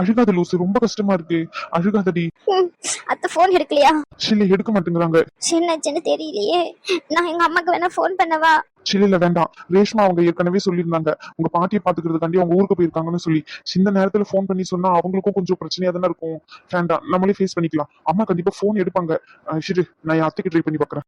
அழுகாத லூசு ரொம்ப கஷ்டமா இருக்கு. அழுகாதடி. அத்தை ஃபோன் எடுக்கலையா? சில்ல எடுக்க மாட்டேங்கிறாங்க. என்னாச்சுன்னு தெரியலையே. நான் எங்க அம்மாக்கு வேணா ஃபோன் பண்ணவா? சில்ல வேண்டாம். ரேஷ்மா அவங்க ஏற்கனவே சொல்லியிருந்தாங்க. உங்க பாட்டியை பாத்துக்கிறதுக்காண்டி அவங்க ஊருக்கு போயிருக்காங்கன்னு சொல்லி. இந்த நேரத்துல ஃபோன் பண்ணி சொன்னா அவங்களுக்கும் கொஞ்சம் பிரச்சனையா தானே இருக்கும். வேண்டாம் நம்மளே ஃபேஸ் பண்ணிக்கலாம். அம்மா கண்டிப்பா ஃபோன் எடுப்பாங்க. சரி நான் என் அத்தைக்கு ட்ரை பண்ணி பாக்குறேன்.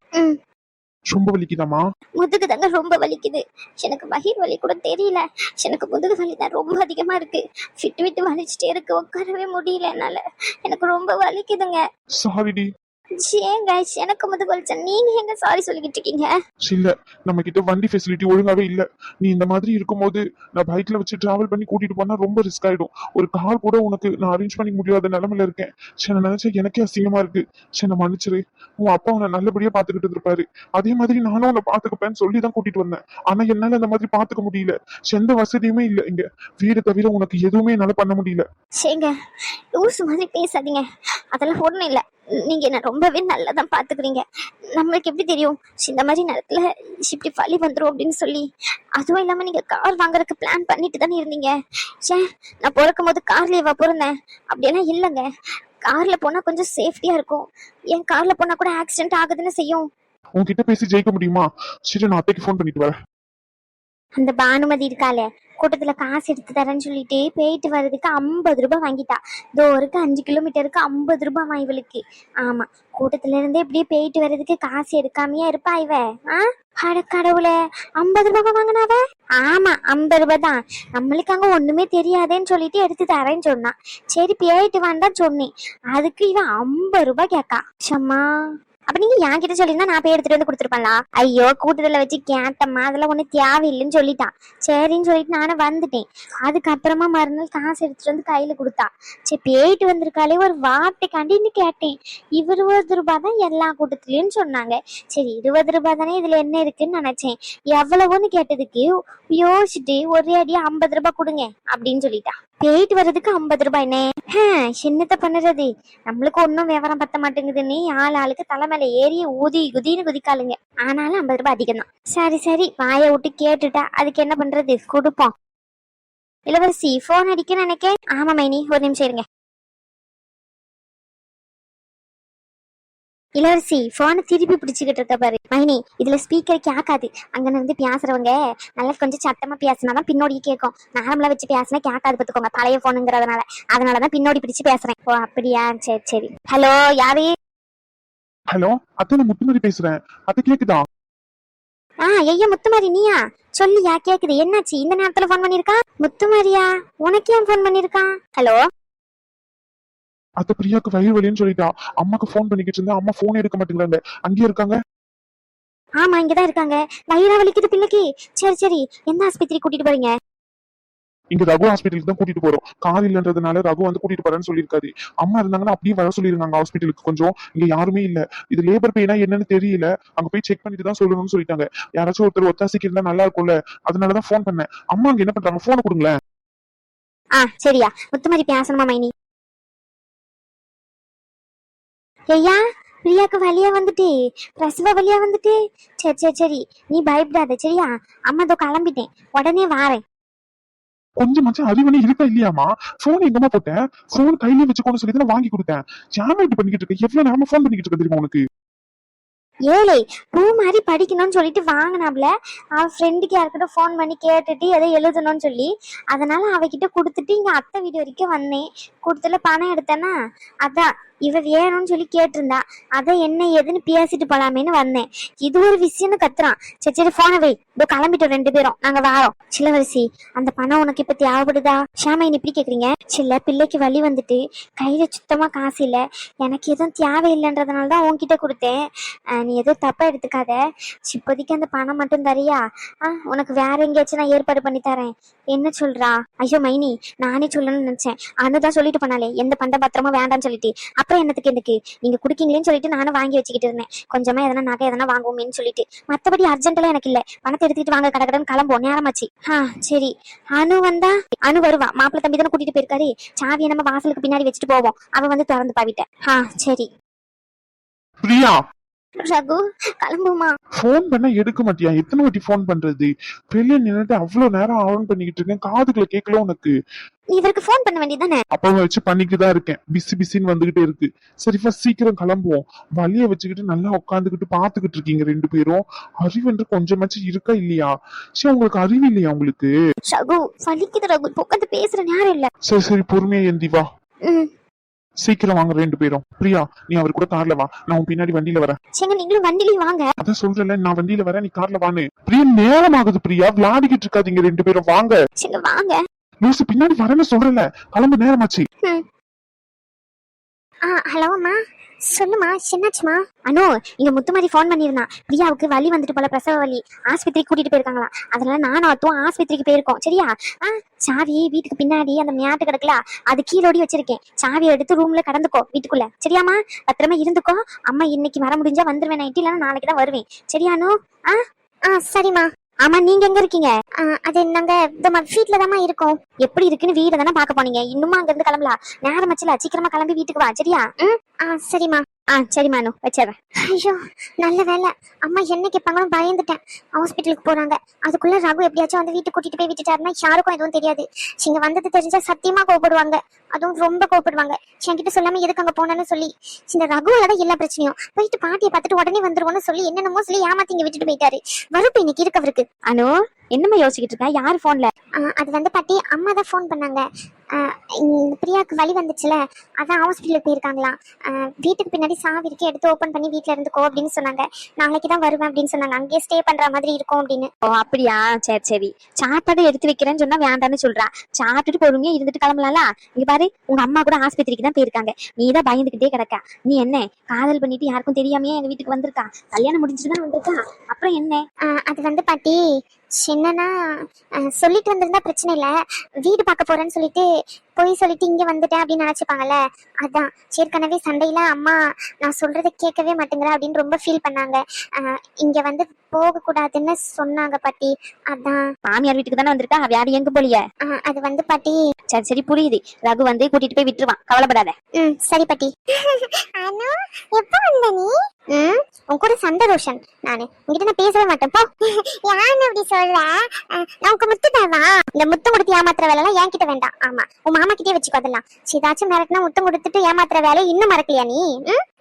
ரொம்ப வலிக்குதாமா முதுகு தாங்க ரொம்ப வலிக்குது. எனக்கு வயிறு வலி கூட தெரியல. எனக்கு முதுகு வலி தான் ரொம்ப அதிகமா இருக்கு. விட்டு விட்டு வலிச்சுட்டே இருக்கு. உட்காரவே முடியல என்னால. எனக்கு ரொம்ப வலிக்குதுங்க. சாரிடி ஏங்க எனக்கு முதுகு வலிச்சா நீங்க எங்க சாரி சொல்லிக்கிட்டு இருக்கீங்க? இல்ல. நம்ம கிட்ட வண்டி ஃபெசிலிட்டி ஒழுங்காவே இல்ல. நீ இந்த மாதிரி இருக்கும்போது நான் பைக்ல வச்சு டிராவல் பண்ணி கூட்டிட்டு போனா ரொம்ப ரிஸ்க் ஆயிடும். ஒரு கார் கூட உனக்கு நான் அரேஞ்ச் பண்ணி முடியாத நிலைமையில இருக்கேன். சரி நான் நினைச்சா எனக்கே அசிங்கமா இருக்கு. சரி நான் மன்னிச்சிரு. உன் அப்பா உன்னை நல்லபடியா பாத்துக்கிட்டு இருப்பாரு அதே மாதிரி நானும் உன்னை பாத்துக்கப்பேன்னு சொல்லி தான் கூட்டிட்டு வந்தேன். ஆனா என்னால அந்த மாதிரி பாத்துக்க முடியல. எந்த வசதியுமே இல்ல இங்க. வீடு தவிர உனக்கு எதுவுமே என்னால பண்ண முடியல. சேங்க லூசு மாதிரி பேசாதீங்க. அதெல்லாம் ஒண்ணும் இல்ல. நீங்க என்ன ரொம்பவே நல்லா தான் பாத்துக்கிறீங்க. நம்மளுக்கு எப்படி தெரியும்? இந்த மாதிரி நேரத்துல இப்படி பழி வந்துடும் அப்படின்னு சொல்லி. அதுவும் இல்லாம நீங்க கார் வாங்குறதுக்கு பிளான் பண்ணிட்டு தானே இருந்தீங்க. ஏன் நான் பிறக்கும் போது கார்லயே பிறந்தேன். அப்படியெல்லாம் இல்லைங்க. கார்ல போனா கொஞ்சம் சேஃப்டியா இருக்கும். ஏன் கார்ல போனா கூட ஆக்சிடென்ட் ஆகுதுன்னு செய்யும். உன்கிட்ட பேசி ஜெயிக்க முடியுமா? சரி நான் அத்தைக்கு ஃபோன் பண்ணிட்டு வரேன். அந்த பானுமதி இருக்காளே கூட்டத்துல காசு எடுத்து தரேன்னு சொல்லிட்டு போயிட்டு வர்றதுக்கு ஐம்பது ரூபாய் வாங்கிட்டா. தோருக்கு அஞ்சு கிலோமீட்டருக்கு ஐம்பது ரூபாய் இவளுக்கு. ஆமா கூட்டத்துல இருந்தே இப்படியே போயிட்டு வர்றதுக்கு காசு எடுக்காமையா இருப்பா இவ. ஆ? அட கடவுளே ஐம்பது ரூபாய் வாங்கினாவ ஆமா ஐம்பது ரூபாய் தான். நம்மளுக்கு அங்க ஒண்ணுமே தெரியாதேன்னு சொல்லிட்டு எடுத்து தரேன்னு சொன்னான் சரி போயிட்டு வாண்டான்னு சொன்னேன். அதுக்கு இவன் ஐம்பது ரூபாய் கேக்கா. சம்மா அப்ப நீங்க என்கிட்ட சொல்லியிருந்தா நான் போய் எடுத்துட்டு வந்து கொடுத்துருப்பேன்ல. ஐயோ கூட்டத்துல வச்சு கேட்டம்மா அதெல்லாம் ஒண்ணு தேவையில்லைன்னு சொல்லிட்டான். சரின்னு சொல்லிட்டு நானும் வந்துட்டேன். அதுக்கப்புறமா மறுநாள் காசு எடுத்துட்டு வந்து கையில கொடுத்தா. சரி போயிட்டு வந்திருக்காளே ஒரு வார்த்தைக்காண்டின்னு கேட்டேன். இருபது ரூபாய் தான் எல்லா கூட்டத்துலயும் சொன்னாங்க. சரி இருபது ரூபாய் தானே இதுல என்ன இருக்குன்னு நினைச்சேன். எவ்வளவுன்னு கேட்டதுக்கு யோசிச்சுட்டு ஒரே அடியா ஐம்பது ரூபாய் கொடுங்க அப்படின்னு சொல்லிட்டா. போயிட்டு வர்றதுக்கு ஐம்பது ரூபாய்னே சின்னத்தை பண்ணுறது? நம்மளுக்கு ஒன்றும் விவரம் பத்த மாட்டேங்குதுன்னு ஆள் ஆளுக்கு தலைமை மேல ஏறி ஊதி குதின்னு குதிக்காளுங்க. ஆனாலும் ஐம்பது ரூபாய் அதிகம் தான் சரி சரி வாயை விட்டு கேட்டுட்டா அதுக்கு என்ன பண்றது? கொடுப்போம். இளவரசி போன் அடிக்க நினைக்கேன். ஆமா மைனி ஒரு நிமிஷம் இருங்க. இளவரசி போனை திருப்பி பிடிச்சுக்கிட்டு இருக்க பாரு. மைனி இதுல ஸ்பீக்கர் கேட்காது அங்க இருந்து பேசுறவங்க நல்லா கொஞ்சம் சத்தமா பேசினாதான் பின்னோடி கேட்கும். நார்மலா வச்சு பேசினா கேட்காது பாத்துக்கோங்க பழைய போனுங்கிறதுனால அதனாலதான் பின்னோடி பிடிச்சு பேசுறேன். ஓ அப்படியா? சரி சரி. ஹலோ யாரு? ஹலோ அத்தை நான் முத்துமதி பேசுறேன். அத்தை கேக்குதா? ஆ ஐயா முத்துமாரி நீயா? சொல்லியா கேக்குது. என்னாச்சு? இந்த நேரத்துல ஃபோன் பண்ணிருக்கா? முத்துமாரியா உனக்கு ஏன் ஃபோன் பண்ணிருக்கான் ஹலோ? அத்தை பிரியாக்கு வயிறு வலின்னு சொல்லிட்டா. அம்மாக்கு ஃபோன் பண்ணிக்கிட்டு இருந்தேன். அம்மா ஃபோன் எடுக்க மாட்டேங்கிறாங்க. அங்கேயே இருக்காங்க? ஆமா இங்கதான் இருக்காங்க. வயிறா வலிக்குது பிள்ளைக்கு. சரி சரி. எந்த ஆஸ்பத்திரி கூட்டிட்டு போறீங்க? இங்க ரகு ஹாஸ்பிட்டலுக்கு தான் கூட்டிட்டு போறோம். கார் இல்லைன்றதுனால ரகு வந்து கூட்டிட்டு போறேன்னு சொல்லியிருக்காரு. அம்மா இருந்தாங்கன்னா அப்படியே வர சொல்லிருக்காங்க ஹாஸ்பிட்டலுக்கு கொஞ்சம் இங்க யாருமே இல்ல. இது லேபர் பெயினா என்னன்னு தெரியல. அங்க போய் செக் பண்ணிட்டு தான் சொல்லணும்னு சொல்லிட்டாங்க. யாராச்சும் ஒருத்தர் ஒத்தாசிக்கு இருந்தா நல்லா இருக்கும்ல. அதனாலதான் ஃபோன் பண்ணேன். அம்மா அங்க என்ன பண்றாங்க? போன கொடுங்களேன். ஆ சரியா. முத்துமாரி பேசணுமா மைனி? ஐயா பிரியாக்கு வழியா வந்துட்டு. பிரசவ வழியா வந்துட்டு. சரி சரி சரி. நீ பயப்படாத சரியா? அம்மா இதோ கிளம்பிட்டேன். உடனே வாரேன். கொஞ்சமாச்சும் அறிவனே இருக்கா இல்லையாமா போன் எங்கம்மா போட்டேன்? போன் கையிலே வச்சுக்கோன்னு சொல்லி தான் வாங்கி கொடுத்தேன். ஜாம இப்படி பண்ணிக்கிட்டு இருக்க எவ்வளவு நேரமா ஃபோன் பண்ணிக்கிட்டு இருக்க தெரியுமா உனக்கு? ஏழை பூ மாதிரி படிக்கணும்னு சொல்லிட்டு வாங்கினாப்ல. அவ ஃப்ரெண்டுக்கு யாருக்கிட்ட ஃபோன் பண்ணி கேட்டுட்டு எதை எழுதணும்னு சொல்லி அதனால அவகிட்ட கொடுத்துட்டு இங்கே அத்தை வீடு வரைக்கும் வந்தேன். கொடுத்துல பணம் எடுத்தேன்னா அதான் இவ வேணும்னு சொல்லி கேட்டிருந்தா அத என்ன ஏதுன்னு பேசிட்டு போலாமேன்னு வந்தேன். இது ஒரு விஷயம்னு கத்துறான். சரி சரி போன வை. இதோ கிளம்பிட்டோம் ரெண்டு பேரும். நாங்க வாரோம். சிலவரிசி அந்த பணம் உனக்கு இப்ப தேவைப்படுதா? ஷாமா இப்படி கேக்குறீங்க? சில பிள்ளைக்கு வழி வந்துட்டு கையில சுத்தமா காசு இல்ல. எனக்கு எதுவும் தேவையில்லைன்றதுனால தான் உன்கிட்ட கொடுத்தேன். ஆஹ் நீ எதுவும் தப்பா எடுத்துக்காத. இப்போதைக்கு அந்த பணம் மட்டும் தரியா? ஆஹ் உனக்கு வேற எங்கேயாச்சும் நான் ஏற்பாடு பண்ணி தரேன். என்ன சொல்றா? ஐயோ மைனி நானே சொல்லணும்னு நினைச்சேன். அனுதான் சொல்லிட்டு பண்ணாலே எந்த பண்ட பத்திரமும் வேண்டாம்னு சொல்லிட்டு. அப்புறம் என்னத்துக்கு எனக்கு நீங்க குடுக்கீங்களேன்னு சொல்லிட்டு நானும் வாங்கி வச்சுக்கிட்டு இருந்தேன். கொஞ்சமா எதனா நகை எதனா வாங்குவோமேன்னு சொல்லிட்டு. மத்தபடி அர்ஜென்ட்லாம் எனக்கு இல்ல. பணத்தை எடுத்துக்கிட்டு வாங்க கடகடன்னு கடன் கிளம்புவோம். நேரமாச்சு. ஆ சரி. அனு வந்தா அனு வருவா. மாப்பிள்ள தம்பி தானே கூட்டிட்டு போயிருக்காரு. சாவியை நம்ம வாசலுக்கு பின்னாடி வச்சுட்டு போவோம். அவ வந்து திறந்து பாவிட்ட. ஆ சரி. பிரியா ரகு கிளம்புமா? ஃபோன் பண்ணா எடுக்க மாட்டியா? எத்தனை வாட்டி ஃபோன் பண்றது? வெளியே நின்னுட்டு அவ்வளவு நேரம் ஆன் பண்ணிக்கிட்டு இருக்கேன். காதுக்குள்ள கேட்கல உனக்கு. இவருக்கு ஃபோன் பண்ண வேண்டியதானே அப்பவே வச்சு பண்ணிக்கிட்டு தான் இருக்கேன். பிஸி பிஸின்னு வந்துகிட்டே இருக்கு. சரி ஃபர்ஸ்ட் சீக்கிரம் கிளம்புவோம். வழிய வச்சுக்கிட்டு நல்லா உட்காந்துக்கிட்டு பாத்துக்கிட்டு இருக்கீங்க ரெண்டு பேரும். அறிவுன்ற கொஞ்சமாச்சும் இருக்கா இல்லையா? சரி உங்களுக்கு அறிவு இல்லையா உங்களுக்கு? ரகு வலிக்குது ரகு. உட்காந்து பேசுற நேரம் இல்ல. சரி சரி பொறுமையா ஏந்தி வா. ம். சீக்கிரம் வாங்க ரெண்டு பேரும். பிரியா நீ அவர் கூட கார்ல வா. நான் உன் பின்னாடி வண்டியில வரேன். சரிங்க நீங்களும் வண்டிலையும் வாங்க. அதான் சொல்றேன்ல நான் வண்டியில வரேன் நீ கார்ல வான்னு. பிரியா நேரம் ஆகுது பிரியா. விளையாடிக்கிட்டு இருக்காதீங்க ரெண்டு பேரும். வாங்க. சரிங்க வாங்க. லூசு பின்னாடி வரேன்னு சொல்றேன்ல. கிளம்பு நேரமாச்சு. ஆ ஹலோம்மா சொல்லுமா என்னாச்சுமா? அனு இங்க முத்துமாரி ஃபோன் பண்ணியிருந்தான் பிரியாவுக்கு வலி வந்துட்டு போல பிரசவ வலி. ஆஸ்பத்திரிக்கு கூட்டிட்டு போயிருக்காங்களா அதனால நானும் அத்தும் ஆஸ்பத்திரிக்கு போயிருக்கோம். சரியா? ஆ சாவி வீட்டுக்கு பின்னாடி அந்த மேட்டு கிடக்கல அது கீழோடி வச்சிருக்கேன். சாவியை எடுத்து ரூம்ல கடந்துக்கோ வீட்டுக்குள்ள. சரியாம்மா? பத்திரமா இருந்துக்கோ. அம்மா இன்னைக்கு வர முடிஞ்சா வந்துருவேன். நைட்டு இல்லைன்னா நாளைக்கு தான் வருவேன். சரியா அனு? ஆ ஆ சரிம்மா. ஆமா நீங்க எங்க இருக்கீங்க? அது நாங்க இந்த வீட்ல தாம்மா இருக்கோம். எப்படி இருக்குன்னு வீட தானே பார்க்க போனீங்க. இன்னுமா அங்க இருந்து கிளம்பலாம் நேரம் வச்சுல சீக்கிரமா கிளம்பி வீட்டுக்கு வா சரியா? ஆ சரிம்மா. ஆ சரி மானு வச்சிடுறேன். ஐயோ நல்ல வேலை. அம்மா என்ன கேட்பாங்கன்னு பயந்துட்டேன். ஹாஸ்பிட்டலுக்கு போறாங்க. அதுக்குள்ள ரகு எப்படியாச்சும் வந்து வீட்டுக்கு கூட்டிட்டு போய் விட்டுட்டாருன்னா யாருக்கும் எதுவும் தெரியாது. இங்க வந்தது தெரிஞ்சா சத்தியமா கோபப்படுவாங்க அதுவும் ரொம்ப கோபப்படுவாங்க என்கிட்ட சொல்லாம எதுக்கு அங்க போனேன்னு சொல்லி. இந்த ரகுவால தான் எல்லா பிரச்சனையும். போயிட்டு பாட்டியை பார்த்துட்டு உடனே வந்துருவோம்னு சொல்லி என்னென்னமோ சொல்லி ஏமாத்தி இங்க விட்டுட்டு போயிட்டாரு. வறுப்பு இன்னைக்கு இருக்கவருக்கு அனு என்னமா யோசிக்கிட்டு இருக்கா? யார் போன்ல அது வந்து பாட்டி அம்மா தான் ஃபோன் பண்ணாங்க. பிரியாவுக்கு வலி வந்துச்சுல அதான் ஹாஸ்பிட்டலுக்கு போயிருக்காங்களாம். வீட்டுக்கு பின்னாடி சாவி இருக்கு எடுத்து ஓபன் பண்ணி வீட்ல இருந்துக்கோ அப்படின்னு சொன்னாங்க. நாளைக்கு தான் வருவேன் அப்படின்னு சொன்னாங்க. அங்கேயே ஸ்டே பண்ற மாதிரி இருக்கும் அப்படின்னு. ஓ அப்படியா? சரி சரி. சாப்பாடு எடுத்து வைக்கிறேன்னு சொன்னா வேண்டாம்னு சொல்றா. சாப்பிட்டுட்டு பொறுமையா இருந்துட்டு கிளம்பலாம்ல? இங்க பாரு உங்க அம்மா கூட ஆஸ்பத்திரிக்கு தான் போயிருக்காங்க. நீ தான் பயந்துகிட்டே கிடக்க. நீ என்ன காதல் பண்ணிட்டு யாருக்கும் தெரியாமையே எங்க வீட்டுக்கு வந்திருக்கா? கல்யாணம் முடிஞ்சுட்டு தான் வந்திருக்கா? அப்புறம் என்ன? அது வந்து பாட்டி என்னன்னா சொல்லிட்டு வந்திருந்தா பிரச்சனை இல்ல. வீடு பார்க்க போறேன்னு சொல்லிட்டு போய் சொல்லிட்டு இங்க வந்துட்டேன் அப்படின்னு நினைச்சுப்பாங்கல்ல? அதான். ஏற்கனவே சண்டையில அம்மா நான் சொல்றதை கேட்கவே மாட்டேங்கிற அப்படின்னு ரொம்ப ஃபீல் பண்ணாங்க. இங்க வந்து போக கூடாதுன்னு சொன்னாங்க பாட்டி. அதான். மாமியார் வீட்டுக்கு தானே வந்திருக்கா? வேற எங்க போலிய? அது வந்து பாட்டி. சரி சரி புரியுது. ரகு வந்து கூட்டிட்டு போய் விட்டுருவான். கவலைப்படாத. ம் சரி பாட்டி. அனு எப்போ வந்த நீ? ம் உன் கூட சண்டை ரோஷன். நானு. உங்ககிட்ட நான் பேசவே மாட்டேன். போ. யாருன்னு அப்படி சொல்ற? நான் உனக்கு முத்து தரவா இந்த முத்தம் கொடுத்து ஏமாத்துற வேலை எல்லாம் என்கிட்ட வேண்டாம். ஆமா. உன் மாமா கிட்டே வச்சுக்கோ அதெல்லாம். ஏதாச்சும் மிரட்டினா முத்தம் கொடுத்துட்டு ஏமாத்துற வேலை இன்னும் மறக்கலையா நீ?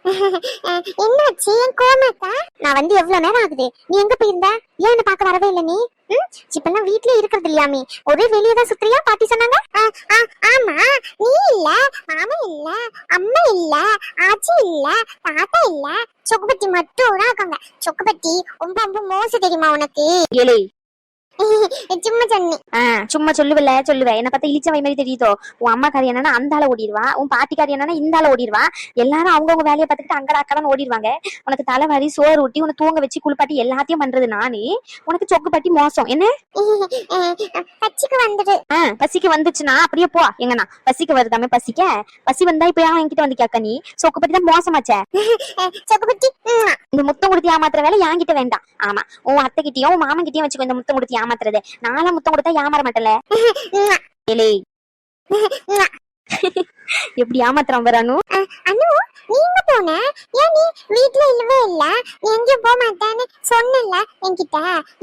என்னாச்சு என் கோமாக்கா நான் வந்து எவ்வளவு நேரம் ஆகுது? நீ எங்க போயிருந்த? ஏன் என்ன பார்க்க வரவே இல்லை நீ? ம்? இப்பெல்லாம் வீட்லயே இருக்கிறது இல்லையாமே ஒரே வெளியே தான் சுத்துறியா பாட்டி சொன்னாங்க? ஆமா. நீ இல்ல மாமா இல்ல அம்மா இல்ல ஆச்சி இல்ல தாத்தா இல்ல. சொக்குபட்டி மட்டும் இருக்காங்க. சொக்குபட்டி ரொம்ப ரொம்ப மோசம் தெரியுமா உனக்கு? ஏலே சும்மா சொன்னேன் ஆ சும்மா சொல்லுவல சொல்லுவ. என்ன பார்த்தா இழிச்ச வை மாதிரி தெரியுதோ? உன் அம்மா காரி என்னன்னா அந்த ஆள ஓடிடுவா. உன் பாட்டிக்காரி என்னன்னா இந்த ஆள ஓடிடுவா. எல்லாரும் அவங்கவுங்க வேலையை பார்த்துக்கிட்டு அங்கடா அக்கடான்னு ஓடிடுவாங்க. உனக்கு தலைவாரி சோறு ஊட்டி உனக்கு தூங்க வச்சு குளிப்பாட்டி எல்லாத்தையும் பண்றது நானு. உனக்கு சொக்கு பட்டி மோசம். என்ன? பச்சிக்கு வந்துடு. ஆ பசிக்கு வந்துச்சுன்னா அப்படியே போ. எங்கண்ணா பசிக்கு வருதாமே பசிக்க? பசி வந்தா இப்ப ஏன் என்கிட்ட வந்து கேட்க நீ? சொக்கு பட்டி தான் மோசமாச்சே. சொக்குபட்டி இந்த முத்தம் கொடுத்து ஏமாத்துற வேலை என்கிட்ட வேண்டாம். ஆமா உன் அத்தை கிட்டயும் உன் மாமன் கிட்டயும் வச்சுக்கோ இந்த முத்தம் கொடுத்து ஏமாத்துறது. நானும் முத்தம் கொடுத்தா ஏமாற மாட்டல எப்படி ஏமாத்துறான் வரானு அனு. நீ எங்க போன ஏன் நீ வீட்ல இல்லவே இல்ல? நீ எங்கேயும் போக மாட்டேன்னு சொன்னல என்கிட்ட.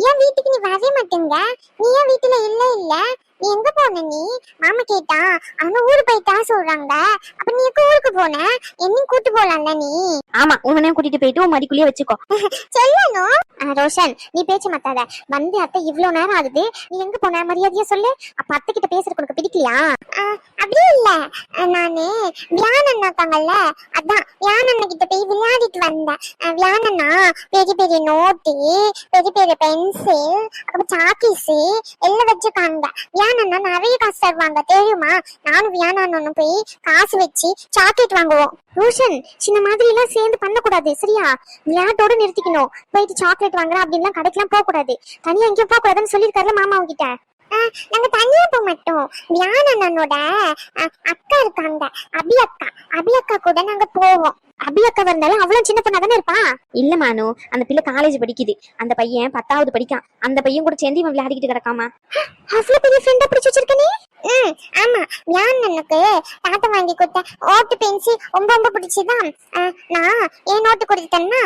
ஏன் வீட்டுக்கு நீ வரவே மாட்டேங்க? நீ ஏன் வீட்டுல இல்ல இல்ல? நீ எங்க போன நீ? மாமா கேட்டா அனு ஊரு போயிட்டா சொல்றாங்க. அப்ப நீ எங்க ஊருக்கு போன? என்னையும் கூட்டு போலாம்ல நீ? ஆமா உன்னையும் கூட்டிட்டு போயிட்டு உன் மடிக்குள்ளேயே வச்சுக்கோ. சொல்லணும் ரோஷன் நீ பேச்ச மாத்தாத. வந்து அத்தை இவ்வளவு நேரம் ஆகுது. நீ எங்க போன? மரியாதையா சொல்லு. அப்ப அத்தை கிட்ட பேசுறதுக்கு உனக்கு பிடிக்கலையா? அப்படியே இல்ல. நானே நானு வியானண்ணா இருக்காங்கல்ல? அதான் வியானண்ணா கிட்ட போய் விளையாடிட்டு வந்தேன். ஆ, வியானண்ணா பெரிய பெரிய நோட்டு பெரிய பெரிய பென்சில் அப்புறம் சாக்கீஸ் எல்லாம் வச்சிருக்காங்க. வியானண்ணா நிறைய காசு தருவாங்க தெரியுமா? நானும் வியானண்ணனும் போய் காசு வச்சு சாக்லேட் வாங்குவோம். ரோஷன் சின்ன மாதிரி எல்லாம் சேர்ந்து பண்ணக்கூடாது சரியா? விளையாட்டோட நிறுத்திக்கணும். போயிட்டு சாக்லேட் வாங்குறேன் அப்படின்லாம் கடைக்கெல்லாம் போக கூடாது தனியா எங்கேயும் போக கூடாதுன்னு சொல்லியிருக்காருல மாமா உங்ககிட்ட நாங்க தனியா போக மாட்டோம். வியானண்ணனோட அக்கா இருக்காங்க. அபி அக்கா அபி அக்கா கூட நாங்க போவோம். அபி அக்கா வந்தாலும் அவ்வளவு சின்ன பொண்ணா தானே இருப்பா? இல்ல மானு அந்த பிள்ளை காலேஜ் படிக்குது. அந்த பையன் பத்தாவது படிக்கான். அந்த பையன் கூட சேர்ந்து இவன் விளையாடிக்கிட்டு கிடக்காமா? அவ்வளவு பெரிய ஃப்ரெண்டா பிடிச்சு வச்சிருக்க நீ? ம் ஆமா. வியாண்ணனுக்கு தாத்தா வாங்கி கொடுத்த ஓட்டு பென்சில் ரொம்ப ரொம்ப பிடிச்சதான் நான் என் நோட்டு கொடுத்தேன்னா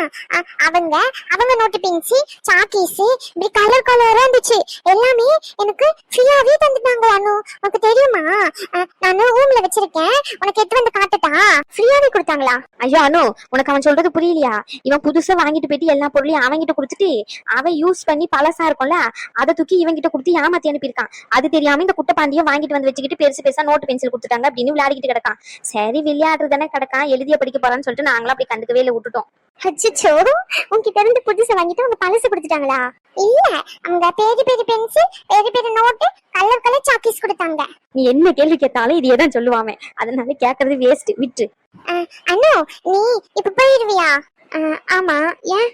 அவங்க அவங்க நோட்டு பென்சில் சாக்கீஸ் இப்படி கலர் கலரா இருந்துச்சு. எல்லாமே எனக்கு ஃப்ரீயாவே தந்துட்டாங்க அனு. உனக்கு தெரியுமா? நான் ரூம்ல வச்சிருக்கேன். உனக்கு எடுத்து வந்து காட்டட்டா? ஃப்ரீயாவே கொடுத்தாங்களா? ஐயோ அனு உனக்கு அவன் சொல்றது புரியலையா? இவன் புதுசா வாங்கிட்டு போயிட்டு எல்லா பொருளையும் அவன்கிட்ட கொடுத்துட்டு அவன் யூஸ் பண்ணி பழசா இருக்கும்ல அதை தூக்கி இவன்கிட்ட கொடுத்து ஏமாத்தி அனுப்பியிருக்கான். அது தெரியாம இந்த குட்டை பாண்டியை வாங்கிட்டு வந்து வச்சுக்கிட்டு பெருசு பெருசா நோட்டு பென்சில் கொடுத்துட்டாங்க. அப்படின்னு விளையாடிக்கிட்டு கிடக்கான். சரி விளையாடுறது தானே கிடக்கான். எழுதிய படிக்க போறான்னு சொல்லிட்டு நாங்களும் அப்படி கண்டுக்கவே இல்லை விட்டுட்டோம். அச்சோ உன்கிட்ட இருந்து புதுசு வாங்கிட்டு அவங்க பழசு கொடுத்துட்டாங்களா? இல்ல அவங்க பெரிய பெரிய பென்சில் பெரிய பெரிய நோட்டு கலர் கலர் சாக்கீஸ் கொடுத்தாங்க. நீ என்ன கேள்வி கேட்டாலும் இதையே தான் சொல்லுவாமே. அதனால கேட்கறது வேஸ்ட் விட்டு. அனு நீ இப்ப போயிடுவியா? அஹ், ஆமா ஏன்?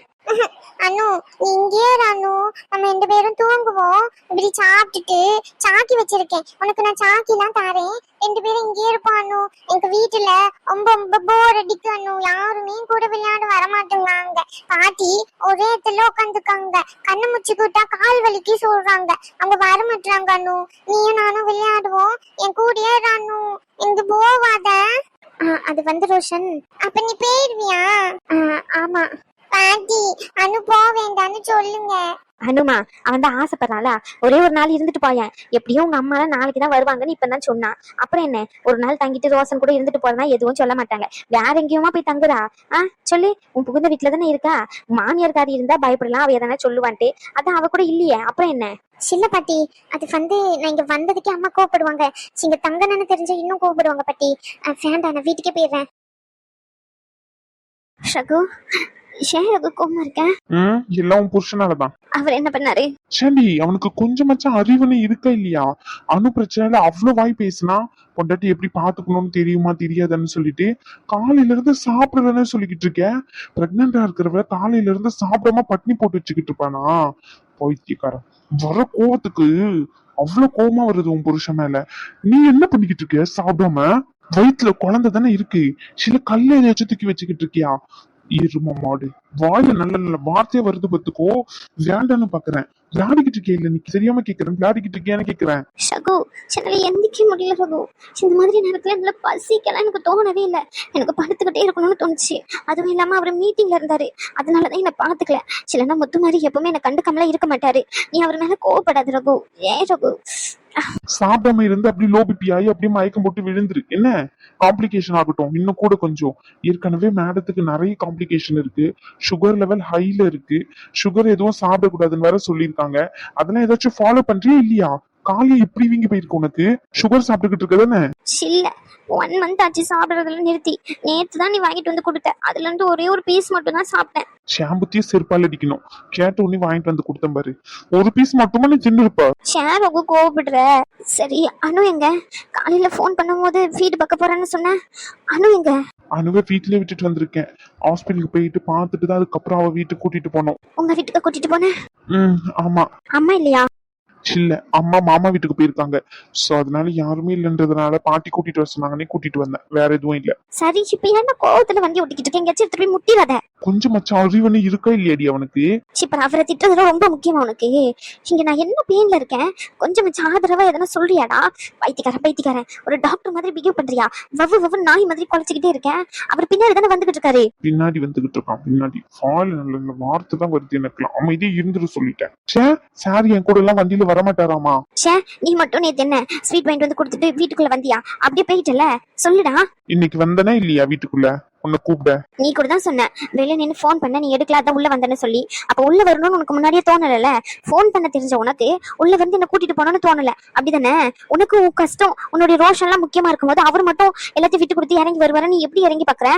அனு நீ இங்கேயே அண்ணு. அனு நம்ம ரெண்டு பேரும் தூங்குவோம். இப்படி சாப்பிட்டுட்டு சாக்கி வச்சிருக்கேன். உனக்கு நான் சாக்கி எல்லாம் தரேன். ரெண்டு பேரும் இங்கேயே இருப்போம் அண்ணு. எங்க வீட்டுல ரொம்ப ரொம்ப போர் அடிக்கும் அண்ணு. யாருமே கூட விளையாட வர மாட்டேங்காங்க பாட்டி ஒரே இடத்துல உட்காந்துக்காங்க கண்ணு முச்சு கூட்டா கால் வலிக்கு சொல்றாங்க. அவங்க வர மாட்டாங்க அண்ணு. நீயும் நானும் விளையாடுவோம். என் கூடயே அண்ணு. அனு எங்க போவாத? அது வந்து ரோஷன். அப்ப நீ போயிடுவியா ஆமா. பாட்டி அனு போக வேண்டாம்னு சொல்லுங்க. அனுமா அவன் தான் ஆசைப்படுறான்ல? ஒரே ஒரு நாள் இருந்துட்டு போயேன். எப்படியும் உங்க அம்மா நாளைக்கு தான் வருவாங்கன்னு இப்பதான் சொன்னான். அப்புறம் என்ன? ஒரு நாள் தங்கிட்டு ரோசன் கூட இருந்துட்டு போறதா எதுவும் சொல்ல மாட்டாங்க. வேற எங்கேயுமா போய் தங்குறா ஆ சொல்லு. உன் புகுந்த வீட்டுல தானே இருக்கா? மாமியார்காரி இருந்தா பயப்படலாம் அவ எதனா சொல்லுவான்ட்டு. அதான் அவ கூட இல்லையே. அப்புறம் என்ன? சில்ல பாட்டி அது வந்து நான் இங்க வந்ததுக்கே அம்மா கோவப்படுவாங்க. இங்க தங்கனன்னு தெரிஞ்ச இன்னும் கோவப்படுவாங்க பாட்டி. வேண்டாம் நான் வீட்டுக்கே போயிடுறேன். ஷகு ஏன் ரகு கோமா இருக்க? ம் எல்லாம் உன் புருஷனாலதான். அவர் என்ன பண்ணாரு? சரி அவனுக்கு கொஞ்சமாச்சும் அறிவுன்னு இருக்கா இல்லையா? அணு பிரச்சனையில அவ்வளவு வாய் பேசினா பொண்டாட்டி எப்படி பாத்துக்கணும்னு தெரியுமா தெரியாதுன்னு சொல்லிட்டு காலையில இருந்து சாப்பிடலன்னு சொல்லிக்கிட்டு இருக்கேன் பிரெக்னண்டா இருக்கிறவ காலையில இருந்து சாப்பிடாம பட்னி போட்டு வச்சுக்கிட்டு இருப்பானா? பைத்தியக்காரன். வர கோவத்துக்கு அவ்வளவு கோவமா வருது உன் புருஷன் மேல. நீ என்ன பண்ணிக்கிட்டு இருக்க? சாப்பிடாம? வயிற்றுல குழந்தை தானே இருக்கு. சில கல்ல ஏதாச்சும் தூக்கி வச்சுக்கிட்டு இருக்கியா? இரும மாடு. வாயில நல்ல நல்ல வார்த்தையே வருது பத்துக்கோ வேண்டான்னு பாக்குறேன் விளையாடிக்கிட்டு இருக்கே இல்ல நீ தெரியாம கேக்குறேன் விளையாடிக்கிட்டு இருக்கேன்னு கேக்குறேன் சகோ என்னால எந்திக்க முடியல சகோ. இந்த மாதிரி நேரத்துல என்னால பசிக்கலாம் எனக்கு தோணவே இல்லை. எனக்கு படுத்துக்கிட்டே இருக்கணும்னு தோணுச்சு. அதுவும் இல்லாம அவர் மீட்டிங்ல இருந்தாரு. அதனாலதான் என்ன பாத்துக்கல சிலனா முத்து மாதிரி எப்பவுமே என்ன கண்டுக்காமலாம் இருக்க மாட்டாரு. நீ அவர் மேல கோவப்படாது ரகு. ஏன் ரகு? சாப்பிடாம இருந்து அப்படி லோ பிபி ஆகி அப்படியே மயக்கம் போட்டு விழுந்துரு. என்ன? காம்ப்ளிகேஷன் ஆகட்டும். இன்னும் கூட கொஞ்சம். ஏற்கனவே மேடத்துக்கு நிறைய காம்ப்ளிகேஷன் இருக்கு. சுகர் லெவல் ஹைல இருக்கு. சுகர் எதுவும் சாப்பிடக்கூடாதுன்னு வேற சொல்லியிருக்காங்க. அதெல்லாம் ஏதாச்சும் ஃபாலோ பண்றியா இல்லையா? காலையை இப்படி வீங்கி போயிருக்கு உனக்கு? சுகர் சாப்பிட்டுக்கிட்டு இருக்க தானே? இல்ல ஒன் மந்த் ஆச்சு சாப்பிடுறதுல நிறுத்தி. நேத்து தான் நீ வாங்கிட்டு வந்து கொடுத்த. அதுல இருந்து ஒரே ஒரு பீஸ் மட்டும் தான் சாப்பிட்டேன். ஷாம்புத்தியும் செருப்பால் அடிக்கணும். கேட்ட உடனே வாங்கிட்டு வந்து கொடுத்தேன் பாரு. ஒரு பீஸ் மட்டுமா நீ தின்னு இருப்ப ஷேர் ரகு கோவப்படுற. சரி அனு எங்க? காலையில ஃபோன் பண்ணும்போது வீடு பார்க்க போறேன்னு சொன்னேன் அனு எங்க? அனுவை வீட்லயே விட்டுட்டு வந்திருக்கேன். ஹாஸ்பிட்டலுக்கு போயிட்டு பார்த்துட்டு தான் அதுக்கப்புறம் அவ வீட்டுக்கு கூட்டிட்டு போனோம். உங்க வீட்டுக்கு கூட்டிட்டு போனேன் ம் ஆமா. அம்மா இல்லையா? இல்ல. அம்மா மாமா வீட்டுக்கு போயிருக்காங்க. சோ அதனால யாருமே இல்லைன்றதுனால பாட்டி கூட்டிட்டு வர சொன்னாங்கன்னே கூட்டிட்டு வந்தேன். வேற எதுவும் இல்ல. சரி இப்ப என்ன கோவத்துல வண்டி ஓட்டிக்கிட்டு இருக்கேன் எங்கேயாச்சும் எடுத்துட்டு போய் முட்டிடாத கொஞ்சம் மச்சான் அறிவனு இருக்கா இல்லையாடி அவனுக்கு? இப்ப அவரை திட்டுறதுல ரொம்ப முக்கியமா உனக்கு. இங்க நான் என்ன பெயின்ல இருக்கேன்? கொஞ்சம் மிச்சம் ஆதரவா எதனா சொல்றியாடா? பைத்தியக்காரன் பைத்தியக்காரன். ஒரு டாக்டர் மாதிரி பிஹேவ் பண்றியா? வவ்வு வவ்வு நாய் மாதிரி குலைச்சிக்கிட்டே இருக்கேன். அவர் பின்னாடி தானே வந்துகிட்டு இருக்காரு. பின்னாடி வந்துகிட்டு இருக்கான். பின்னாடி. ஃபால் நல்ல வார்த்தை தான் வருது எனக்கு. அமைதியே இருந்துட்டு சொல்லிட்டேன். சே சார் என் கூட எல்லாம் வண்டியில வரமாட்டாராமா ச்சே நீ மட்டும் நேத்து என்ன ஸ்வீட் வாங்கிட்டு வந்து கொடுத்துட்டு வீட்டுக்குள்ள வந்தியா? அப்படியே போயிட்டல சொல்லுடா. இன்னைக்கு வந்தனே இல்லையா வீட்டுக்குள்ள? உன்னை கூப்பிட. நீ கூட தான் சொன்ன. வெளியே நின்று ஃபோன் பண்ண நீ எடுக்கல அதான் உள்ள வந்தேன்னு சொல்லி. அப்ப உள்ள வரணும்னு உனக்கு முன்னாடியே தோணல ஃபோன் பண்ண தெரிஞ்ச உனக்கு உள்ள வந்து என்ன கூட்டிட்டு போனோம்னு தோணல. அப்படிதானே? உனக்கு உன் கஷ்டம் உன்னுடைய ரோஷம் எல்லாம் முக்கியமா இருக்கும்போது அவர் மட்டும் எல்லாத்தையும் விட்டு கொடுத்து இறங்கி வருவாரு? நீ எப்படி இறங்கி பாக்குற?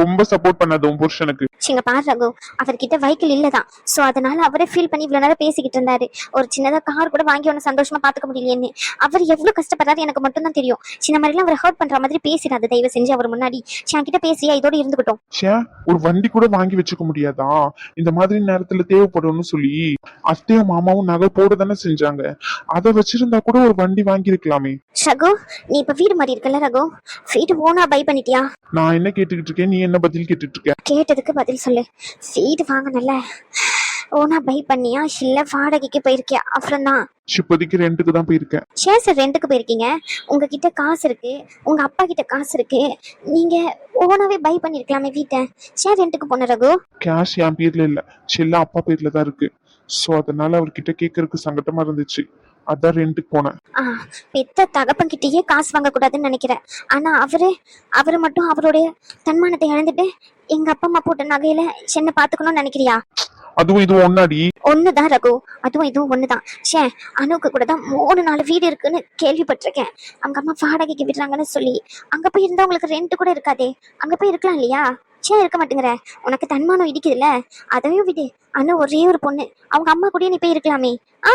ரொம்ப சப்போர்ட் பண்ணாத உன் புருஷனுக்கு. சிங்க பாரு ரகு. அவர்கிட்ட வைக்கிள் இல்லதான். சோ அதனால அவரே ஃபீல் பண்ணி இவ்வளவு நேரம் பேசிக்கிட்டு இருந்தாரு. ஒரு சின்னதா கார் கூட வாங்கி உன்னை சந்தோஷமா பாத்துக்க முடியலையேன்னு. அவர் எவ்வளவு கஷ்டப்படுறாரு எனக்கு மட்டும் தான் தெரியும். சின்ன மாதிரி எல்லாம் அவர் ஹர்ட் பண்ற மாதிரி பேசிடாது தயவு செஞ்சு அவர் முன்னாடி. என்கிட்ட பேசியா இதோட இருந்துகிட்டோம் ஒரு வண்டி கூட வாங்கி வச்சுக்க முடியாதா? இந்த மாதிரி நேரத்துல தேவைப்படும்னு சொல்லி அத்தையும் மாமாவும் நகை போட தானே செஞ்சாங்க. அதை வச்சிருந்தா கூட ஒரு வண்டி வாங்கி இருக்கலாமே ரகு நீ இப்ப வீடு மாதிரி இருக்கல ரகு? வீடு ஓனா பை பண்ணிட்டியா? நான் என்ன கேட்டுக்கிட்டு இருக்கேன் நீ என்ன பதில் கேட்டுட்டு இருக்க? கேட்டதுக்கு பதில் சொல்லு. வீடு வாங்கணும்ல ஓனா பை பண்ணியா? இல்ல வாடகைக்கு போயிருக்கியா? அப்புறம் தான் இப்போதைக்கு ரெண்டுக்கு தான் போயிருக்கேன். ஷேர் சார் ரெண்டுக்கு போயிருக்கீங்க. உங்ககிட்ட காசு இருக்கு. உங்க அப்பா கிட்ட காசு இருக்கு. நீங்க ஓனாவே பை பண்ணிருக்கலாமே வீட்டை. ஷேர் ரெண்டுக்கு போன ரகு. கேஷ் என் பேர்ல இல்ல. செல்லா அப்பா பேர்ல தான் இருக்கு. ஸோ அதனால அவர்கிட்ட கேட்கறதுக்கு சங்கட்டமா இருந்துச்சு. அதான் ரெண்டுக்கு போனேன். ஆ பெத்த தகப்பன் கிட்டயே காசு வாங்க கூடாதுன்னு நினைக்கிறேன். ஆனா அவரு அவரு மட்டும் அவருடைய தன்மானத்தை இழந்துட்டு எங்க அப்பா அம்மா போட்ட நகையில சென்னை பாத்துக்கணும்னு நினைக்கிறியா? அதுவும் இதுவும் ஒன்னாடி ஒண்ணுதான் ரகு. அதுவும் இதுவும் ஒண்ணுதான். ஷே அனுக்கு கூட தான் மூணு நாலு வீடு இருக்குன்னு கேள்விப்பட்டிருக்கேன். அங்க அம்மா வாடகைக்கு விடுறாங்கன்னு சொல்லி. அங்க போய் இருந்தா உங்களுக்கு ரெண்ட் கூட இருக்காதே. அங்க போய் இருக்கலாம் இல்லையா? சே இருக்க மாட்டேங்கிற. உனக்கு தன்மானம் இடிக்குதுல்ல. அதையும் விடு. அனு ஒரே ஒரு பொண்ணு. அவங்க அம்மா கூடயே நீ போய் இருக்கலாமே. ஆ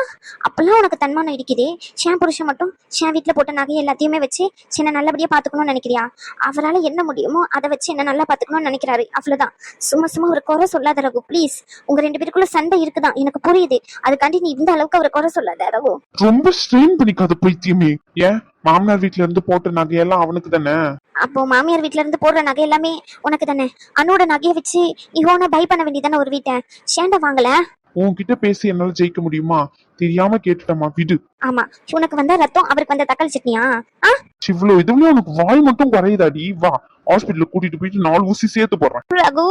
அப்பெல்லாம் உனக்கு தன்மானம் இடிக்குது ஷேன் புருஷன் மட்டும் ஷேன் வீட்டுல போட்ட நகை எல்லாத்தையுமே வச்சு சின்ன நல்லபடியா பாத்துக்கணும்னு நினைக்கிறியா? அவரால என்ன முடியுமோ அதை வச்சு என்ன நல்லா பாத்துக்கணும்னு நினைக்கிறாரு. அவ்வளவுதான். சும்மா சும்மா ஒரு குறை சொல்லாத ரகு ப்ளீஸ் உங்க ரெண்டு பேருக்குள்ள சண்டை இருக்குதான். எனக்கு புரியுது. அதுக்காண்டி நீ இந்த அளவுக்கு அவரை குறை சொல்லாத ரகு. ரொம்ப ஸ்ட்ரெயின் பண்ணிக்காத பைத்தியமே. ஏன்? மாமனார் வீட்ல இருந்து போட்ட நகையெல்லாம் அவனுக்கு தானே? அப்போ மாமியார் வீட்ல இருந்து போடுற நகை எல்லாமே உனக்கு தானே? அண்ணோட நகையை வச்சு இவனை பை பண்ண வேண்டியதானே ஒரு வீட்டை? ஷேண்டா வாங்கல? உன்கிட்ட பேசி என்னால ஜெயிக்க முடியுமா? தெரியாம கேட்டுட்டமா விடு. ஆமா உனக்கு வந்த ரத்தம் அவருக்கு வந்த தக்காளி சட்னியா? ஆ? இவ்வளவு இதுலயும் உனக்கு வாய் மட்டும் குறையுதாடி? வா ஹாஸ்பிட்டல் கூட்டிட்டு போயிட்டு நாலு ஊசி சேர்த்து போடுறேன். ரகு?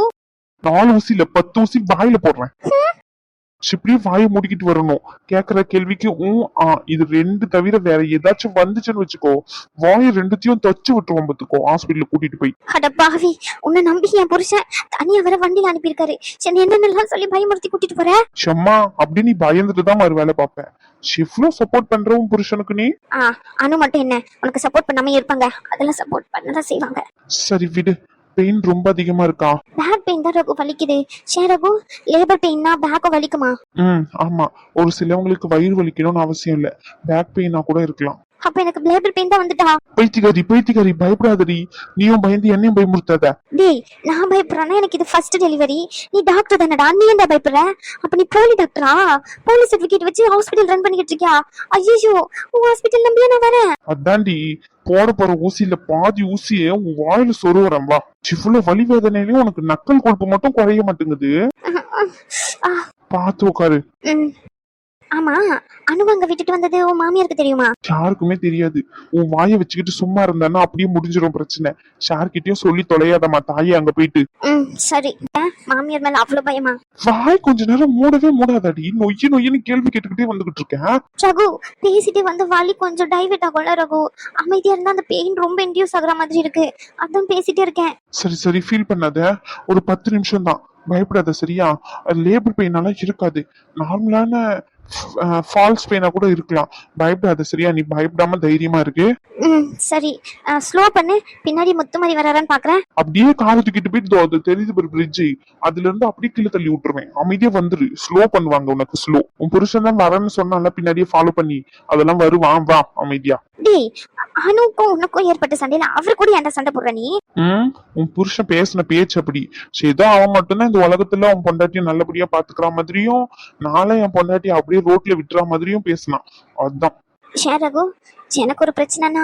நாலு ஊசி இல்ல பத்து ஊசி வாயில போடுறேன். இப்படியே வாயை மூடிக்கிட்டு வரணும். கேக்குற கேள்விக்கு ஊ ஆ இது ரெண்டு தவிர வேற ஏதாச்சும் வந்துச்சுன்னு வச்சுக்கோ. வாயை ரெண்டுத்தையும் தச்சு விட்டுருவோம் பத்துக்கோ ஹாஸ்பிட்டல் கூட்டிட்டு போய். அட பாவி உன்னை நம்பி என் புருஷன் தனியா வர வண்டியில அனுப்பியிருக்காரு. சரி என்னென்னலாம் சொல்லி பயமுறுத்தி கூட்டிட்டு போற? ஷம்மா அப்படி நீ பயந்துட்டு தான் மறு வேலை பார்ப்பேன் இவ்வளவு சப்போர்ட் பண்ற உன் புருஷனுக்கு நீ? ஆ அனு மட்டும் என்ன? உனக்கு சப்போர்ட் பண்ணாம இருப்பாங்க. அதெல்லாம் சப்போர்ட் பண்ணதான் செய்வாங்க. சரி விடு. பெயின் ரொம்ப அதிகமா இருக்கா? பேக் பெயின் தான் ரகு வலிக்குது. சே ரகு லேபர் பெயின்னா பேக்கும் வலிக்குமா? ம் ஆமா. ஒரு சிலவங்களுக்கு வயிறு வலிக்கணும்னு அவசியம் இல்ல. பேக் பெயினா கூட இருக்கலாம். அப்ப எனக்கு லேபர் பெயின் தான் வந்துட்டா? பைத்தியகாரி பைத்தியகாரி பயப்படாதடி. நீயும் பயந்து என்னையும் பயமுறுத்தாத. டேய் நான் பயப்படுறேன்னா எனக்கு இது ஃபர்ஸ்ட் டெலிவரி நீ டாக்டர் தானடா நீ ஏன்டா பயப்படுற? அப்ப நீ போலி டாக்டரா போலி சர்டிபிகேட் வச்சு ஹாஸ்பிடல் ரன் பண்ணிக்கிட்டு இருக்கியா? ஐயோ உன் ஹாஸ்பிடல் நம்பியா நான் வரேன்? அதான்டி போட போற ஊசியில பாதி ஊசியே உன் வாயில சொருவறேன் வா இவ்வளவு வலி வேதனையிலயும் உனக்கு நக்கல் கொழுப்பு மட்டும் குறைய மாட்டேங்குது. பார்த்து உட்காரு. ஆமா அனு அங்க விட்டுட்டு வந்தது உன் மாமியாருக்கு தெரியுமா? யாருக்குமே தெரியாது. உன் வாயை வச்சுக்கிட்டு சும்மா இருந்தான்னா அப்படியே முடிஞ்சிடும் பிரச்சனை. ஷார்கிட்டயும் சொல்லி தொலையாதம்மா தாயே அங்க போயிட்டு. ம் சரி. ஏன்? மாமியார் மேல அவ்வளவு பயமா? வாய் கொஞ்ச நேரம் மூடவே மூடாதாடி. நொய்யு நொய்யுன்னு கேள்வி கேட்டுக்கிட்டே வந்துகிட்டு இருக்கேன். ரகு பேசிட்டே வந்து வலி கொஞ்சம் டைவர்ட் ஆகும்ல ரகு? அமைதியா இருந்தா அந்த பெயின் ரொம்ப இன்டியூஸ் ஆகுற மாதிரி இருக்கு. அதான் பேசிட்டே இருக்கேன். சரி சரி ஃபீல் பண்ணாத. ஒரு பத்து நிமிஷம் தான் பயப்படாத சரியா? லேபர் பெயினால இருக்காது. நார்மலான ஃபால்ஸ் பெயினா கூட இருக்கலாம். பயப்படாத சரியா? நீ பயப்படாம தைரியமா இருக்கு. ம் சரி. ஸ்லோ பண்ணு. பின்னாடி முத்துமதி வராரான்னு பாக்குறேன். அப்படியே காலை தூக்கிட்டு போய் இதோ அது தெரியுது ஒரு பிரிட்ஜ் அதுல இருந்து அப்படியே கீழே தள்ளி விட்டுருவேன். அமைதியா வந்துரு. ஸ்லோ பண்ணுவாங்க உனக்கு ஸ்லோ உன் புருஷன் தான் வரேன்னு சொன்னால பின்னாடியே ஃபாலோ பண்ணி. அதெல்லாம் வருவான் வா அமைதியா. டேய் அனுக்கும் உனக்கும் ஏற்பட்ட சண்டையில அவர் கூட ஏன்டா சண்டை போடுற நீ? உன் புருஷன் பேசின பேச்சு அப்படி. சரி ஏதோ அவன் மட்டும்தான் இந்த உலகத்துல அவன் பொண்டாட்டியை நல்லபடியா பாத்துக்கிற மாதிரியும் நாளை என் பொண்டாட்டியை அப்படியே ரோட்ல விட்டுற மாதிரியும் பேசினான் அதுதான் ஷே ரகு எனக்கு ஒரு பிரச்சனைனா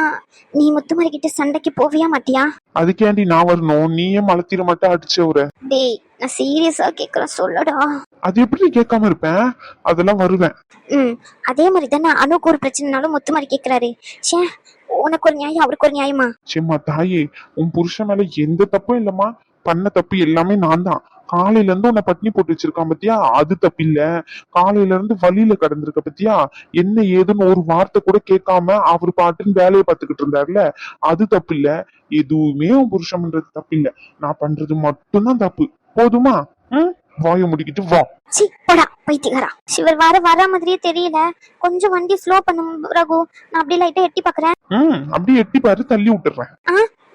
நீ முத்துமதி கிட்ட சண்டைக்கு போவியா மாட்டியா? அதுக்கேண்டி நான் வரணும்? நீயே மலத்திர மட்டும் அடிச்சு ஒரு டேய் நான் சீரியஸா கேக்குறேன் சொல்லடா. அது எப்படி கேட்காம இருப்பேன்? அதெல்லாம் வருவேன். ம் அதே மாதிரி தானே அனுக்கு ஒரு பிரச்சனைனாலும் முத்துமாரி கேக்குறாரு. ஷே உனக்கு ஒரு நியாயம் அவருக்கு ஒரு நியாயமா? சரிம்மா தாயே உன் புருஷன் மேல எந்த தப்பும் இல்லம்மா. பண்ண தப்பு எல்லாமே நான் தான் காலையில இருந்து உன்னை பட்னி போட்டு வச்சிருக்கான் பத்தியா? அது தப்பு இல்ல. காலையில இருந்து வழியில கடந்திருக்க பத்தியா? என்ன ஏதுன்னு ஒரு வார்த்தை கூட கேட்காம அவர் பாட்டுன்னு வேலையை பார்த்துக்கிட்டு இருந்தாருல? அது தப்பு இல்ல. எதுவுமே உன் புருஷன் பண்றது தப்பு இல்ல. நான் பண்றது மட்டும்தான் தப்பு. போதுமா? ம்? வாய முடிக்கிட்டு வா. சி போடா பைத்தியக்காரா சிவர் வர வர மாதிரியே தெரியல. கொஞ்சம் வண்டி ஸ்லோ பண்ணும் ரகு. நான் அப்படியே லைட்டா எட்டி பாக்குறேன் ம் அப்படியே எட்டி பாரு தள்ளி விட்டுறேன்.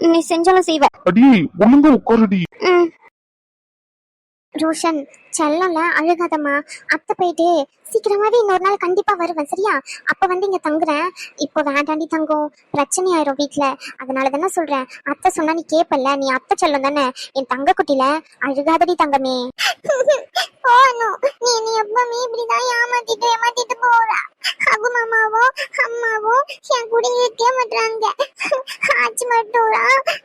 நீ செஞ்சாலும் செய்வ. அடி ஒழுங்கா உட்காருடி. ம் ரோஷன் செல்லம்ல அழுகாதம்மா. அத்தை போயிட்டு சீக்கிரமாவே இன்னொரு நாள் கண்டிப்பா வருவேன் சரியா? அப்ப வந்து இங்க தங்குறேன். இப்போ வேண்டாண்டி தங்கும் பிரச்சனை ஆயிரும் வீட்ல. அதனால தானே சொல்றேன். அத்தை சொன்னா நீ கேப்பல்ல நீ அத்தை செல்லம் தானே. என் தங்க குட்டில அழுகாதடி தங்கமே. போனும் நீ நீ எப்பவுமே இப்படிதான் ஏமாத்திட்டு ஏமாத்திட்டு போறா. அவ மாமாவும் அம்மாவும் என் கூட இருக்கே மாட்டாங்க ஆச்சு மட்டும்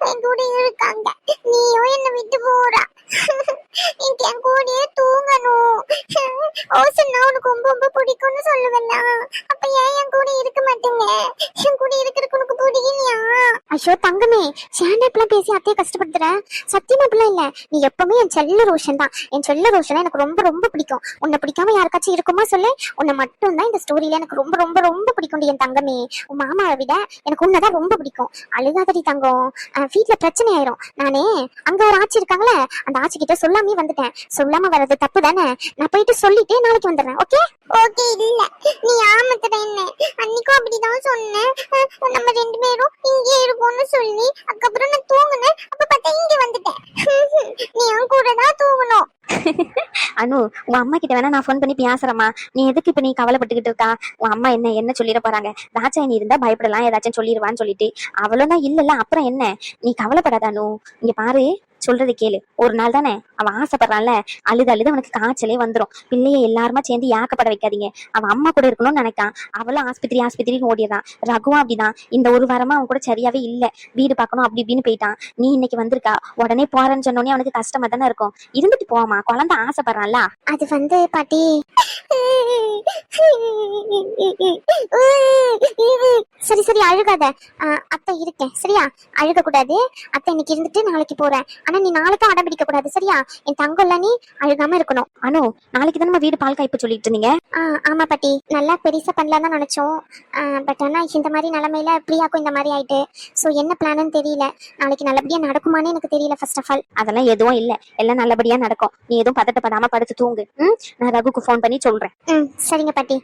என் கூட இருக்காங்க. நீயும் என்னை விட்டு போறா. என் கூடயே தூங்கணும். ஓசன்னா உனக்கு ரொம்ப ரொம்ப பிடிக்கும்னு சொல்லுவேன் அப்ப ஏன் என் கூட இருக்க மாட்டேங்க? என் கூட இருக்கிறதுக்கு உனக்கு பிடிக்கலையா? ஐயோ தங்கமே சேண்டா பேசி அத்தையை கஷ்டப்படுத்துற? சத்தியமா அப்படிலாம் இல்ல. நீ எப்பவுமே என் செல்ல ரோஷன் தான். என் செல்ல ரோஷனா எனக்கு ரொம்ப ரொம்ப பிடிக்கும். உன்னை பிடிக்காம யாருக்காச்சும் இருக்குமா சொல்லு? உன்னை மட்டும் தான் இந்த ஸ்டோரியில எனக்கு ரொம்ப ரொம்ப ரொம்ப பிடிக்கும் என் தங்கமே. உன் மாமாவை விட எனக்கு உன்னைதான் ரொம்ப பிடிக்கும். அழுகாதடி தங்கம். வீட்டுல பிரச்சனை ஆயிரும். நானே அங்க ஒரு ஆட்சி இருக்காங்களே அந்த ஆட்சி கிட்ட சொல்லாமே வந்துட்டேன். சொல்லாம வர்றது தப்பு தானே நான் போயிட்டு சொல்லிட்டு நாளைக்கு வந்துடுறேன் ஓகே ஓகே இல்ல. நீ ஆமத்துற என்ன? அன்னைக்கும் அப்படிதான் சொன்னேன். நம்ம ரெண்டு பேரும் இங்கே இருப்போம்னு சொல்லி. அதுக்கப்புறம் நான் தூங்குனேன். அப்ப பார்த்தா இங்க வந்துட்டேன். நீ என் கூட தான் தூங்கணும். அனு உன் அம்மா கிட்ட வேணா நான் ஃபோன் பண்ணி பேசுறேம்மா. நீ எதுக்கு இப்ப நீ கவலைப்பட்டுக்கிட்டு இருக்கா? உன் அம்மா என்ன என்ன சொல்லிட போறாங்க? தாட்சாயணி இருந்தா பயப்படலாம் ஏதாச்சும் சொல்லிடுவான்னு சொல்லிட்டு. அவளும் தான் இல்லல்ல அப்புறம் என்ன? நீ கவலைப்படாத அனு. இங்க பாரு. சொல்றது கேளு. ஒரு நாள் தானே அவன் ஆசைப்படுறான்ல அழுது அழுது அவனுக்கு காய்ச்சலே வந்துடும் பிள்ளைய எல்லாருமா சேர்ந்து யாக்கப்பட வைக்காதீங்க. அவன் அம்மா கூட இருக்கணும்னு நினைக்கான். அவளும் ஆஸ்பத்திரி ஆஸ்பத்திரின்னு ஓடிடுறான். ரகுவும் அப்படிதான். இந்த ஒரு வாரமா அவன் கூட சரியாவே இல்ல. வீடு பார்க்கணும் அப்படி இப்படின்னு போயிட்டான். நீ இன்னைக்கு வந்திருக்கா? உடனே போறேன்னு சொன்னோடனே அவனுக்கு கஷ்டமா தானே இருக்கும். இருந்துட்டு போவாமா குழந்தை ஆசைப்படுறான்ல. அது வந்து பாட்டி. சரி சரி அழுகாத. அத்தை இருக்கேன். சரியா? அழுக கூடாது அத்தை இன்னைக்கு இருந்துட்டு நாளைக்கு போறேன். ஆனா நீ நாளைக்கும் அடம் பிடிக்க கூடாது சரியா? என் தங்கம் இல்ல நீ அழுகாம இருக்கணும். அனு நாளைக்கு தான் நம்ம வீடு பால் காய்ப்பு சொல்லிட்டு இருந்தீங்க? ஆமா பாட்டி. நல்லா பெருசா பண்ணலாம் தான் நினைச்சோம். பட் ஆனா இந்த மாதிரி நிலைமையில பிரியாக்கும் இந்த மாதிரி ஆயிட்டு. சோ என்ன பிளான்னு தெரியல. நாளைக்கு நல்லபடியா நடக்குமான்னு எனக்கு தெரியல ஃபர்ஸ்ட் ஆஃப் ஆல் அதெல்லாம் எதுவும் இல்ல. எல்லாம் நல்லபடியா நடக்கும். நீ எதுவும் பதட்டப்படாம படுத்து தூங்கு. ம்? நான் ரகுக்கு ஃபோன் பண்ணி சொல்றேன். ம் சரிங்க பாட்டி.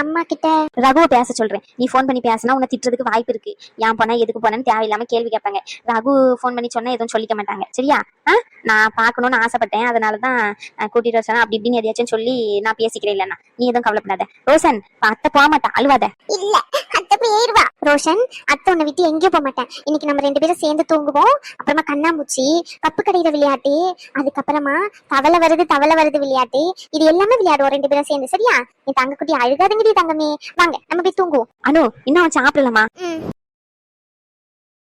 அம்மா கிட்ட ரகுவை பேச சொல்றேன். நீ ஃபோன் பண்ணி பேசினா உன்னை திட்டுறதுக்கு வாய்ப்பு இருக்கு. ஏன் போனா எதுக்கு போனேன்னு தேவையில்லாம கேள்வி கேட்பாங்க. ரகு ஃபோன் பண்ணி சொன்னா எதுவும் சொல்லிக்க மாட்டாங்க. சரியா? ஆ? நான் பார்க்கணும்னு ஆசைப்பட்டேன். அதனாலதான் அஹ், கூட்டிட்டு சொன்னா அப்படி இப்படின்னு எதையாச்சும் சொல்லி நான் பேசிக்கிறேன் இல்லைன்னா. நீ எதுவும் கவலைப்படாத. ரோசன் அத்தை போக மாட்டா. அழுவாத. இல்ல. அத்தை போயிருவா ரோஷன் அத்தை உன்னை விட்டு எங்கேயும் போக மாட்டேன். இன்னைக்கு நம்ம ரெண்டு பேரும் சேர்ந்து தூங்குவோம். அப்புறமா கண்ணாமூச்சி கப்பு கடையிற விளையாட்டு அதுக்கப்புறமா தவளை வருது தவளை வருது விளையாட்டு. இது எல்லாமே விளையாடுவோம் ரெண்டு பேரும் சேர்ந்து. சரியா? நீ தங்கக்குட்டி அழுகாதங்கடி தங்கமே. வாங்க நம்ம போய் தூங்குவோம். அனு இன்னும் சாப்பிடலாமா